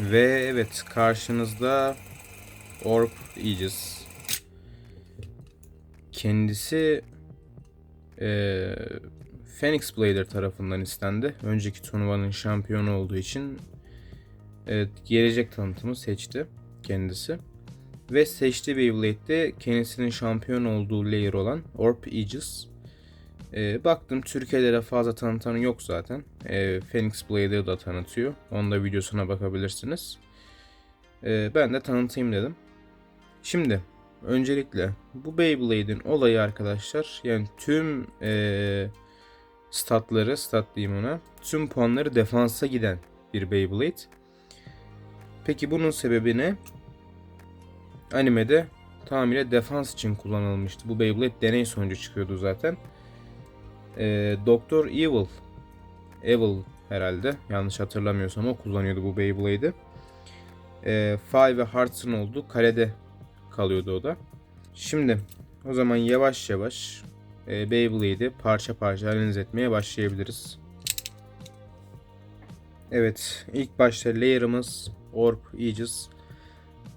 Ve evet karşınızda Orb Aegis. Kendisi eee Phoenix Blader tarafından istendi. Önceki turnuvanın şampiyonu olduğu için evet, gelecek tanıtımı seçti kendisi. Ve seçtiği Beyblade'de kendisinin şampiyon olduğu layer olan Orb Aegis. Ee, baktım Türkiye'de de fazla tanıtanı yok zaten. Ee, Phoenix Blade'ı da tanıtıyor. Onun da videosuna bakabilirsiniz. Ee, ben de tanıtayım dedim. Şimdi öncelikle bu Beyblade'in olayı arkadaşlar yani tüm ee, statları, stat diyeyim ona, tüm puanları defansa giden bir Beyblade. Peki bunun sebebi ne? Animede tamamıyla defans için kullanılmıştı. Bu Beyblade deney sonucu çıkıyordu zaten. Ee, Doktor Evil, Evil herhalde yanlış hatırlamıyorsam o kullanıyordu bu Beyblade'i. Ee, Fay ve Hearts'ın olduğu kalede kalıyordu o da. Şimdi o zaman yavaş yavaş e, Beyblade'i parça parça analiz etmeye başlayabiliriz. Evet ilk başta layer'ımız Orb Aegis.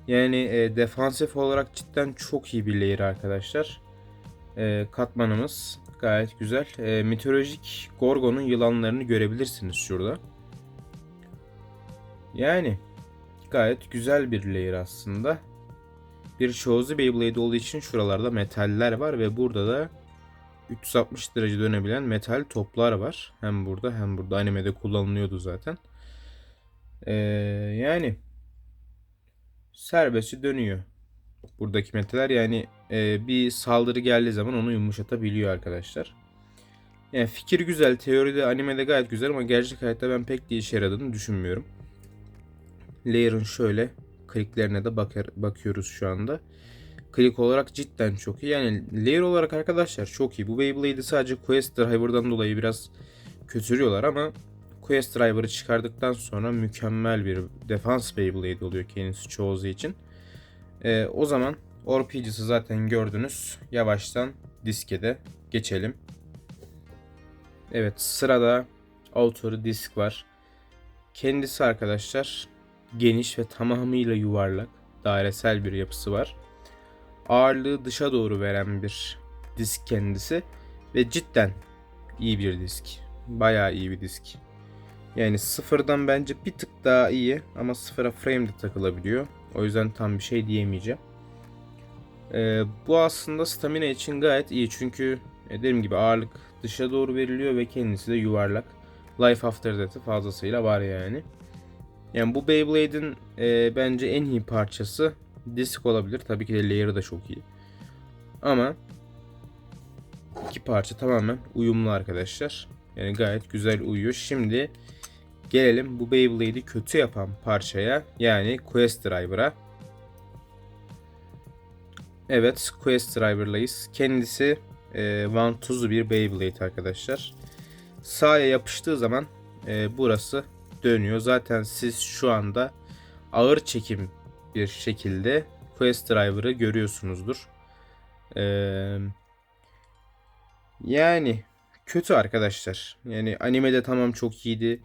Yani e, defansif olarak cidden çok iyi bir layer arkadaşlar. E, katmanımız gayet güzel. E, mitolojik Gorgon'un yılanlarını görebilirsiniz şurada. Yani gayet güzel bir layer aslında. Bir Chozi Beyblade olduğu için şuralarda metaller var ve burada da 360 derece dönebilen metal toplar var. Hem burada hem burada animede kullanılıyordu zaten. Ee, yani serbestçe dönüyor. Buradaki metaller yani e, bir saldırı geldiği zaman onu yumuşatabiliyor arkadaşlar. Yani fikir güzel, teoride animede gayet güzel ama gerçek hayatta ben pek de işe yaradığını düşünmüyorum. Layer'ın şöyle kliklerine de bakar, bakıyoruz şu anda. Klik olarak cidden çok iyi. Yani layer olarak arkadaşlar çok iyi. Bu Beyblade'i sadece Quest Driver'dan dolayı biraz kötülüyorlar ama Quest Driver'ı çıkardıktan sonra mükemmel bir defans Beyblade oluyor kendisi çoğuzu için. Ee, o zaman RPG'si zaten gördünüz. Yavaştan diskede geçelim. Evet sırada Auto disk var. Kendisi arkadaşlar geniş ve tamamıyla yuvarlak, dairesel bir yapısı var. Ağırlığı dışa doğru veren bir disk kendisi ve cidden iyi bir disk. Bayağı iyi bir disk. Yani sıfırdan bence bir tık daha iyi ama sıfıra frame de takılabiliyor. O yüzden tam bir şey diyemeyeceğim. Ee, bu aslında stamina için gayet iyi çünkü e, dediğim gibi ağırlık dışa doğru veriliyor ve kendisi de yuvarlak. Life After Death'i fazlasıyla var yani. Yani bu Beyblade'in e, bence en iyi parçası disk olabilir. Tabii ki de layer'ı da çok iyi. Ama iki parça tamamen uyumlu arkadaşlar. Yani gayet güzel uyuyor. Şimdi gelelim bu Beyblade'i kötü yapan parçaya. Yani Quest Driver'a. Evet Quest Driver'layız. Kendisi e, vantuzlu bir Beyblade arkadaşlar. Sağa yapıştığı zaman e, burası dönüyor. Zaten siz şu anda ağır çekim bir şekilde Quest Driver'ı görüyorsunuzdur. Ee, yani kötü arkadaşlar. Yani animede tamam çok iyiydi.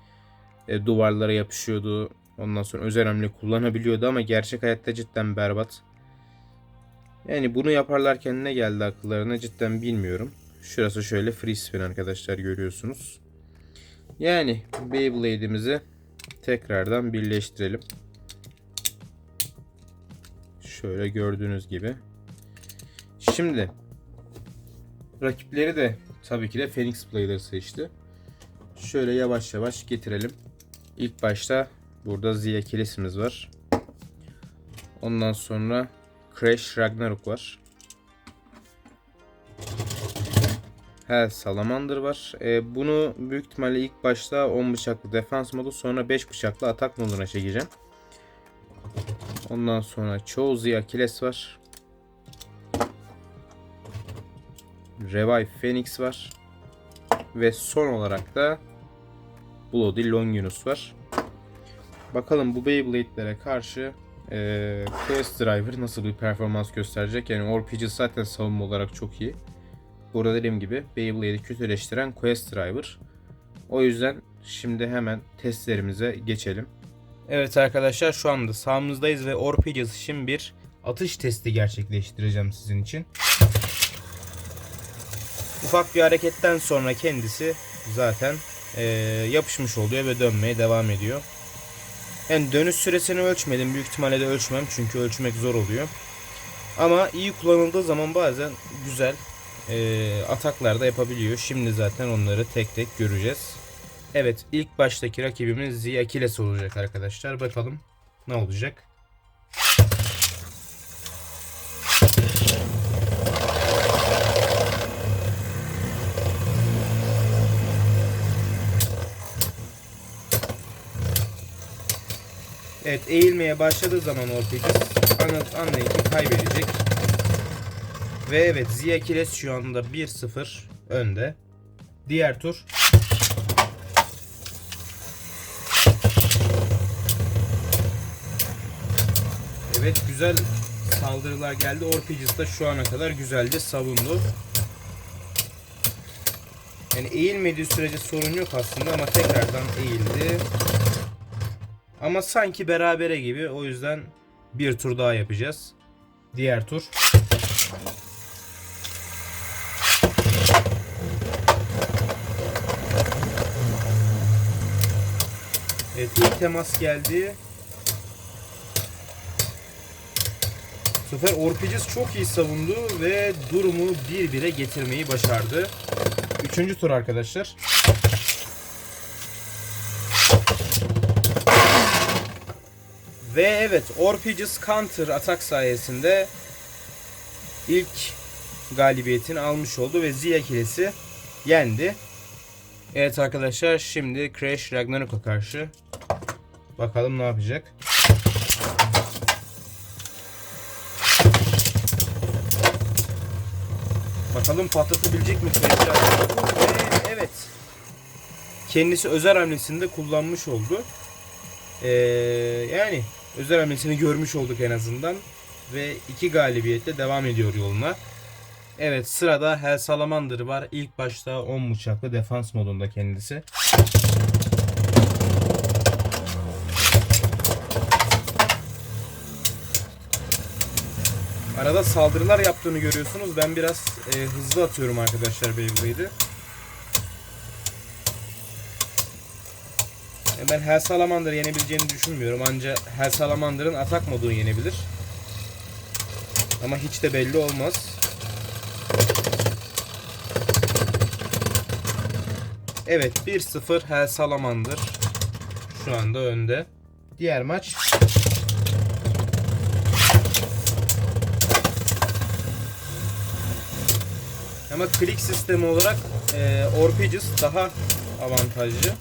E, duvarlara yapışıyordu. Ondan sonra özel hamle kullanabiliyordu ama gerçek hayatta cidden berbat. Yani bunu yaparlarken ne geldi akıllarına cidden bilmiyorum. Şurası şöyle free spin arkadaşlar görüyorsunuz. Yani Beyblade'imizi tekrardan birleştirelim. Şöyle gördüğünüz gibi. Şimdi rakipleri de tabii ki de Phoenix Blader seçti. Şöyle yavaş yavaş getirelim. İlk başta burada Zia Kilisimiz var. Ondan sonra Crash Ragnarok var. He Salamander var. E, bunu büyük ihtimalle ilk başta 10 bıçaklı defans modu sonra 5 bıçaklı atak moduna çekeceğim. Ondan sonra Chozi Achilles var. Revive Phoenix var. Ve son olarak da Bloody Longinus var. Bakalım bu Beyblade'lere karşı e, Quest Driver nasıl bir performans gösterecek. Yani RPG zaten savunma olarak çok iyi. Burada dediğim gibi Beyblade'i kötüleştiren Quest Driver. O yüzden şimdi hemen testlerimize geçelim. Evet arkadaşlar şu anda sahamızdayız ve Orpheus için bir atış testi gerçekleştireceğim sizin için. Ufak bir hareketten sonra kendisi zaten eee, yapışmış oluyor ve dönmeye devam ediyor. Yani dönüş süresini ölçmedim. Büyük ihtimalle de ölçmem çünkü ölçmek zor oluyor. Ama iyi kullanıldığı zaman bazen güzel eee ataklar da yapabiliyor. Şimdi zaten onları tek tek göreceğiz. Evet ilk baştaki rakibimiz Ziyakiles olacak arkadaşlar. Bakalım ne olacak. Evet eğilmeye başladığı zaman anı- anlayın ki kaybedecek. Ve evet Ziyakiles şu anda 1-0 önde. Diğer tur Evet güzel saldırılar geldi. Orpheus da şu ana kadar güzelce savundu. Yani eğilmediği sürece sorun yok aslında ama tekrardan eğildi. Ama sanki berabere gibi o yüzden bir tur daha yapacağız. Diğer tur. Evet ilk temas geldi. Bu sefer Orpheus çok iyi savundu ve durumu 1-1'e getirmeyi başardı. Üçüncü tur arkadaşlar. Ve evet Orpheus counter atak sayesinde ilk galibiyetini almış oldu ve Zia kilesi yendi. Evet arkadaşlar şimdi Crash Ragnarok'a karşı bakalım ne yapacak. Bakalım patlatabilecek mi Crash Ragnarok'u ve evet kendisi özel hamlesinde kullanmış oldu. Ee, yani özel hamlesini görmüş olduk en azından. Ve iki galibiyetle devam ediyor yoluna. Evet sırada Hell Salamander var. İlk başta 10 bıçaklı defans modunda kendisi. Arada saldırılar yaptığını görüyorsunuz. Ben biraz e, hızlı atıyorum arkadaşlar Beyblade'i. Ben Hell Salamander'ı yenebileceğini düşünmüyorum. Ancak Hell Salamander'ın atak modunu yenebilir. Ama hiç de belli olmaz. Evet 1-0 Hell Salamander şu anda önde. Diğer maç Ama klik sistemi olarak e, Orpheus daha avantajlı.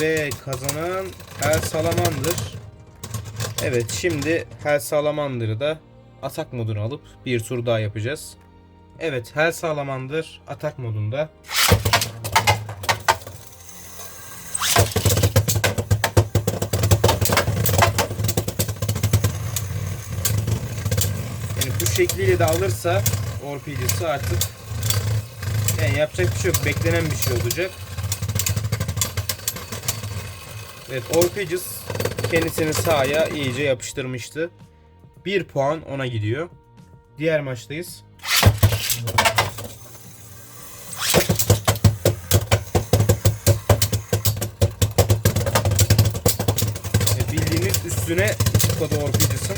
Ve kazanan Hell Salamander. Evet şimdi Hell Salamander'ı da atak moduna alıp bir tur daha yapacağız. Evet Hell Salamander atak modunda. Yani bu şekliyle de alırsa Orpheus'u artık yani yapacak bir şey yok. Beklenen bir şey olacak. Evet Orpheus kendisini sahaya iyice yapıştırmıştı. 1 puan ona gidiyor. Diğer maçtayız. E, Bildiğiniz üstüne zıpladı Orpheus'un.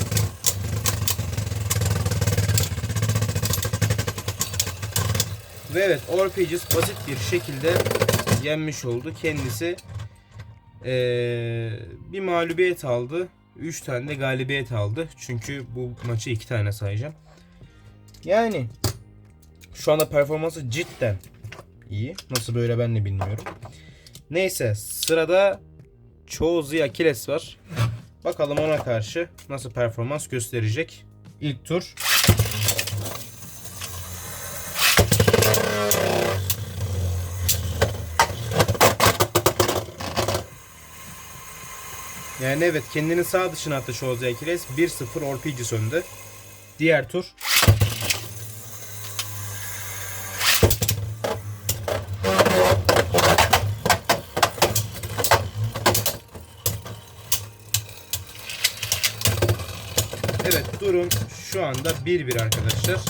Ve evet Orpheus basit bir şekilde yenmiş oldu. Kendisi eee, bir mağlubiyet aldı. 3 tane de galibiyet aldı. Çünkü bu maçı 2 tane sayacağım. Yani şu anda performansı cidden iyi. Nasıl böyle ben de bilmiyorum. Neyse sırada Chozi Akiles var. Bakalım ona karşı nasıl performans gösterecek. İlk tur. Yani evet kendini sağ dışına attı Shoz Ekiles. 1-0 Orpici söndü. Diğer tur. Evet durum şu anda 1-1 arkadaşlar.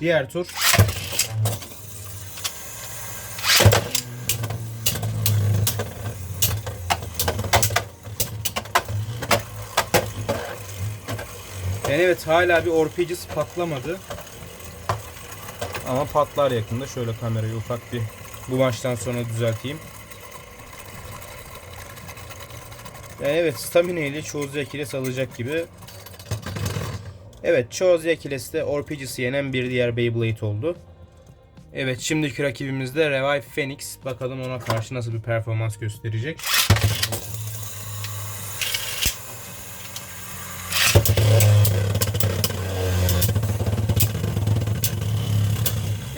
Diğer tur. Yani evet hala bir Orpegis patlamadı. Ama patlar yakında. Şöyle kamerayı ufak bir bu maçtan sonra düzelteyim. Yani evet stamina ile çoğu Zekiles alacak gibi. Evet çoğu Zekiles de Orpegis'i yenen bir diğer Beyblade oldu. Evet şimdiki rakibimiz de Revive Phoenix. Bakalım ona karşı nasıl bir performans gösterecek.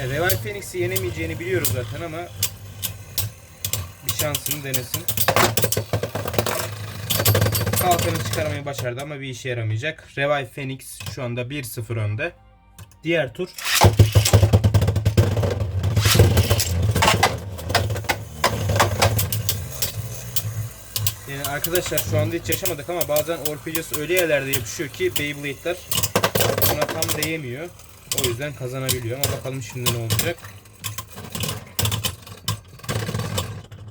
Ya Revive Phoenix'i yenemeyeceğini biliyoruz zaten ama bir şansını denesin. Kalkanı çıkarmayı başardı ama bir işe yaramayacak. Revive Phoenix şu anda 1-0 önde. Diğer tur. Yani arkadaşlar şu anda hiç yaşamadık ama bazen Orpheus öyle yerlerde yapışıyor ki Beyblade'ler ona tam değemiyor. O yüzden kazanabiliyor ama bakalım şimdi ne olacak.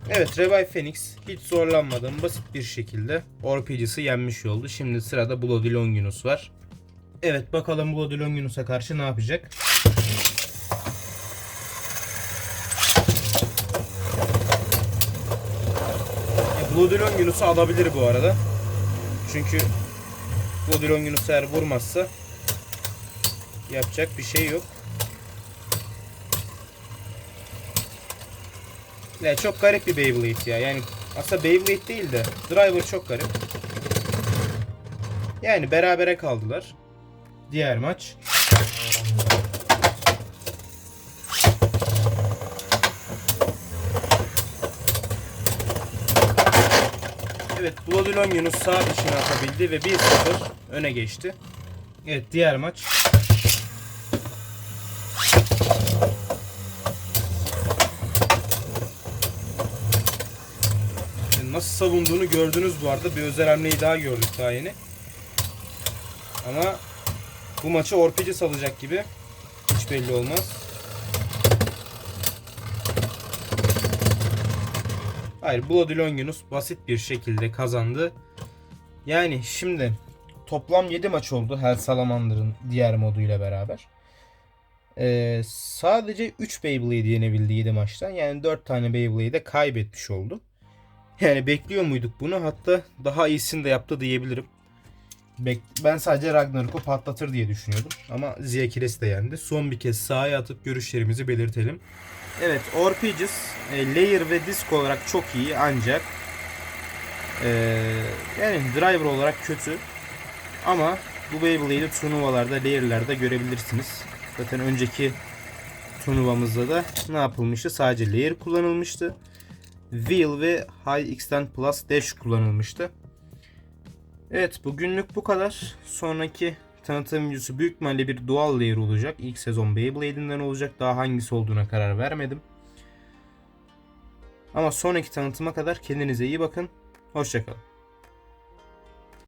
Evet Revive Phoenix hiç zorlanmadan basit bir şekilde Orpegis'i yenmiş oldu. Şimdi sırada Bloody Longinus var. Evet bakalım Bloody Longinus'a karşı ne yapacak? E, Bloody Longinus'u alabilir bu arada. Çünkü Bloody Longinus eğer vurmazsa yapacak bir şey yok. Ya çok garip bir Beyblade ya. Yani aslında Beyblade değil de Driver çok garip. Yani berabere kaldılar. Diğer maç. Evet Bloody Longinus sağ dışına atabildi ve 1-0 öne geçti. Evet diğer maç. Nasıl savunduğunu gördünüz bu arada. Bir özel hamleyi daha gördük daha yeni. Ama bu maçı Orpeci salacak gibi. Hiç belli olmaz. Hayır Bloody Longinus basit bir şekilde kazandı. Yani şimdi toplam 7 maç oldu Hell Salamander'ın diğer moduyla beraber. Ee, sadece 3 Beyblade yenebildi 7 maçtan. Yani 4 tane Beyblade'e kaybetmiş oldu. Yani bekliyor muyduk bunu? Hatta daha iyisini de yaptı diyebilirim. Ben sadece Ragnarok'u patlatır diye düşünüyordum. Ama Ziyakiles de yendi. Son bir kez sahaya atıp görüşlerimizi belirtelim. Evet Orpegis e, layer ve disk olarak çok iyi ancak e, yani driver olarak kötü. Ama bu Beyblade'i turnuvalarda, layer'larda görebilirsiniz. Zaten önceki turnuvamızda da ne yapılmıştı? Sadece layer kullanılmıştı. Wheel ve High Extend Plus Dash kullanılmıştı. Evet bugünlük bu kadar. Sonraki tanıtım videosu büyük ihtimalle bir dual layer olacak. İlk sezon Beyblade'inden olacak. Daha hangisi olduğuna karar vermedim. Ama sonraki tanıtıma kadar kendinize iyi bakın. Hoşçakalın.